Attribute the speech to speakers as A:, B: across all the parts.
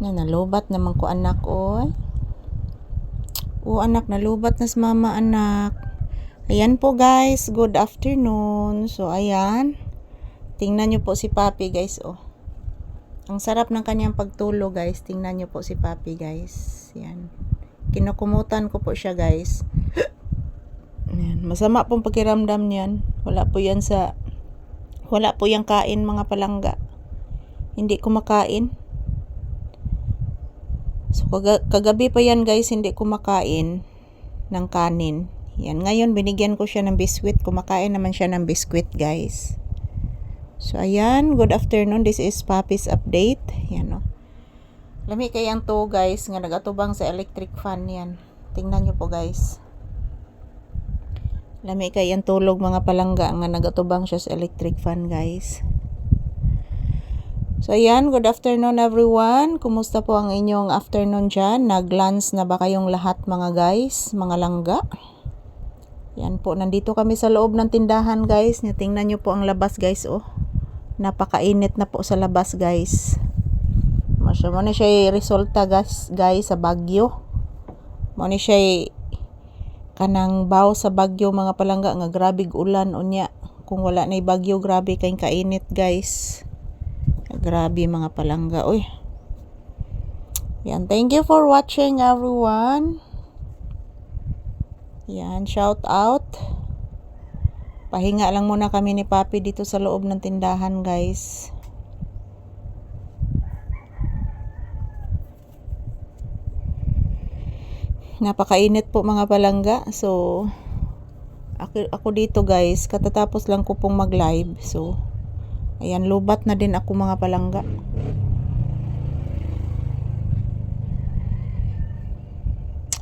A: Na nalubat naman ko anak oy. O anak nalubat na si mama anak. Ayan po guys, good afternoon. So ayan. Tingnan niyo po si Papi guys oh. Ang sarap ng kanyang pagtulog guys. Tingnan niyo po si Papi guys. Yan. Kinukumutan ko po siya guys. Yan. Masama pong pakiramdam niyan. Wala po yan sa wala po yung kain mga palangga. Hindi kumakain. So kaga- kagabi pa yan guys, hindi kumakain ng kanin. Yan, ngayon binigyan ko siya ng biskwit. Kumakain naman siya ng biskwit guys. So ayan, good afternoon. This is Papi's update. Yan o. Lami kayang to guys, nga nagatubang sa electric fan yan. Tingnan nyo po guys. Lami kayang tulog mga palangga nga nagatubang siya sa electric fan guys. So ayan, good afternoon everyone. Kumusta po ang inyong afternoon dyan? Nag-lunch na ba kayong lahat mga guys, mga langga? Yan po, nandito kami sa loob ng tindahan guys. Tingnan nyo po ang labas guys oh. Napakainit na po sa labas guys. Masya mo na siya resulta guys, guys sa Bagyo. Mo ni siya kanang baw sa Bagyo mga palangga nga grabe ulan unya. Kung wala na bagyo grabe kay kainit guys. Grabe mga palangga. Uy. Yan. Thank you for watching everyone. Yan. Shout out. Pahinga lang muna kami ni Papi dito sa loob ng tindahan guys. Napakainit po mga palangga. So, ako, ako dito guys, katatapos lang ko pong mag-live. So, ayan, lubat na din ako mga palangga.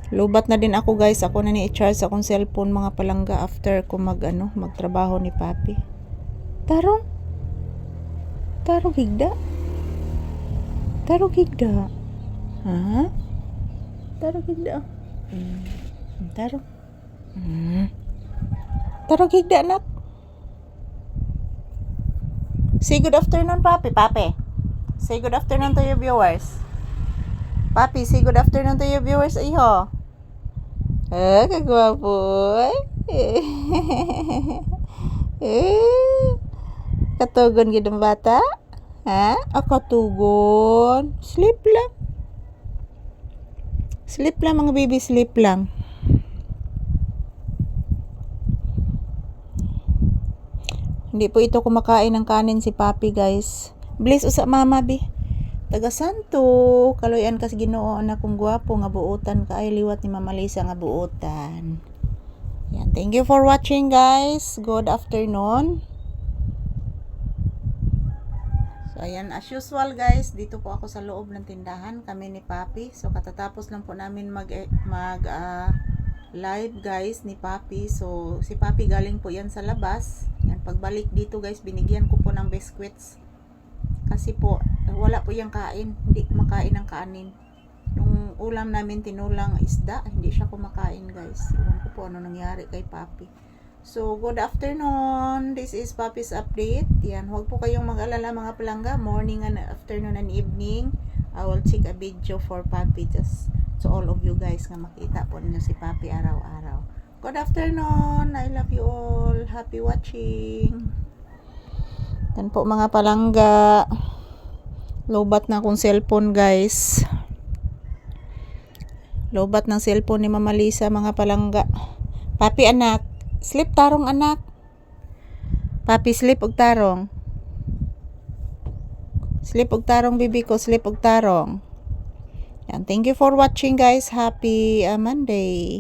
A: Lubat na din ako guys. Ako na ni-charge akong cellphone mga palangga after ko mag ano, magtrabaho ni Papi. Tarong. Tarong higda. Tarong higda. Ha? Tarong higda. Mm. Tarong. Mm. Tarong higda anak. Say good afternoon, Papi. Papi. Say good afternoon to your viewers. Papi, say good afternoon to your viewers, iho. Ah, kagwapo. eh. Katugon gid ang bata? Ha? Ah, katugon. Sleep lang. Sleep lang mga baby, sleep lang. Hindi po ito kumakain ng kanin si Papi, guys. Bless usa mama bi. Taga Santo, kaloyan kas Ginoo anak kong gwapo nga buotan ka ay liwat ni Mama Lisa nga buotan. Yan, thank you for watching guys. Good afternoon. So ayan, as usual guys, dito po ako sa loob ng tindahan, kami ni Papi. So katatapos lang po namin mag mag ah, live guys ni Papi. So si Papi galing po yan sa labas. Yan, pagbalik dito guys, binigyan ko po ng biscuits. Kasi po, wala po yung kain. Hindi kumakain ng kanin. Nung ulam namin tinulang isda, hindi siya kumakain guys. Iwan ko po ano nangyari kay Papi. So, good afternoon. This is Papi's update. Yan, huwag po kayong mag-alala mga palangga. Morning and afternoon and evening. I will take a video for Papi just to all of you guys nga makita po ninyo si Papi araw-araw. Good afternoon. I love you all. Happy watching. Yan po mga palangga. Lobat na akong cellphone guys. Lobat ng cellphone ni Mama Lisa mga palangga. Papi anak. Sleep tarong anak. Papi sleep og tarong. Sleep og tarong bibi ko. Sleep og tarong. Yan. Thank you for watching guys. Happy uh, Monday.